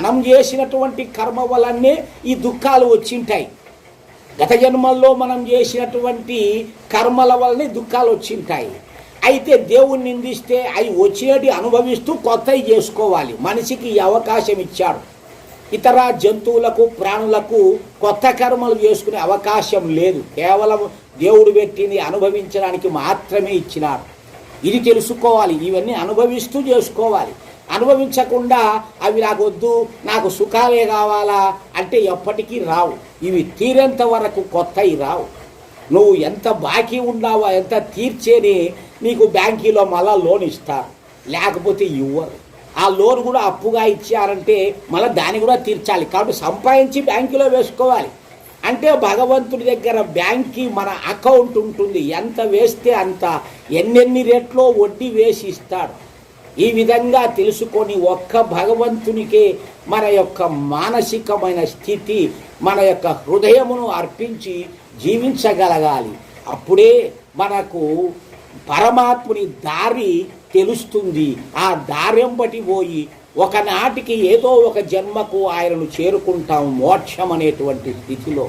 మనం చేసినటువంటి కర్మ వలనే ఈ దుఃఖాలు వచ్చింటాయి. గత జన్మల్లో మనం చేసినటువంటి కర్మల వలనే దుఃఖాలు వచ్చింటాయి. అయితే దేవుణ్ణి నిందిస్తే అవి వచ్చినటి అనుభవిస్తూ కొత్తవి చేసుకోవాలి. మనిషికి ఈ అవకాశం ఇచ్చాడు. ఇతర జంతువులకు ప్రాణులకు కొత్త కర్మలు చేసుకునే అవకాశం లేదు. కేవలం దేవుడు పెట్టింది అనుభవించడానికి మాత్రమే ఇచ్చినాడు. ఇది తెలుసుకోవాలి. ఇవన్నీ అనుభవిస్తూ చేసుకోవాలి. అనుభవించకుండా అవి నాకు వద్దు నాకు సుఖాలే కావాలా అంటే ఎప్పటికీ రావు. ఇవి తీరేంత వరకు కొత్తవి రావు. నువ్వు ఎంత బాకీ ఉన్నావో ఎంత తీర్చేని నీకు బ్యాంకీలో మళ్ళా లోన్ ఇస్తారు లేకపోతే ఇవ్వరు. ఆ లోన్ కూడా అప్పుగా ఇచ్చారంటే మళ్ళీ దాన్ని కూడా తీర్చాలి. కాబట్టి సంపాదించి బ్యాంకులో వేసుకోవాలి. అంటే భగవంతుడి దగ్గర బ్యాంక్కి మన అకౌంట్ ఉంటుంది. ఎంత వేస్తే అంత ఎన్నెన్ని రేట్లో వడ్డీ వేసి ఇస్తాడు. ఈ విధంగా తెలుసుకొని ఒక్క భగవంతునికే మన యొక్క మానసికమైన స్థితి మన యొక్క హృదయమును అర్పించి జీవించగలగాలి. అప్పుడే మనకు పరమాత్ముని దారి తెలుస్తుంది. ఆ దార్యం బట్టి పోయి ఒకనాటికి ఏదో ఒక జన్మకు ఆయనను చేరుకుంటాం మోక్షం అనేటువంటి స్థితిలో.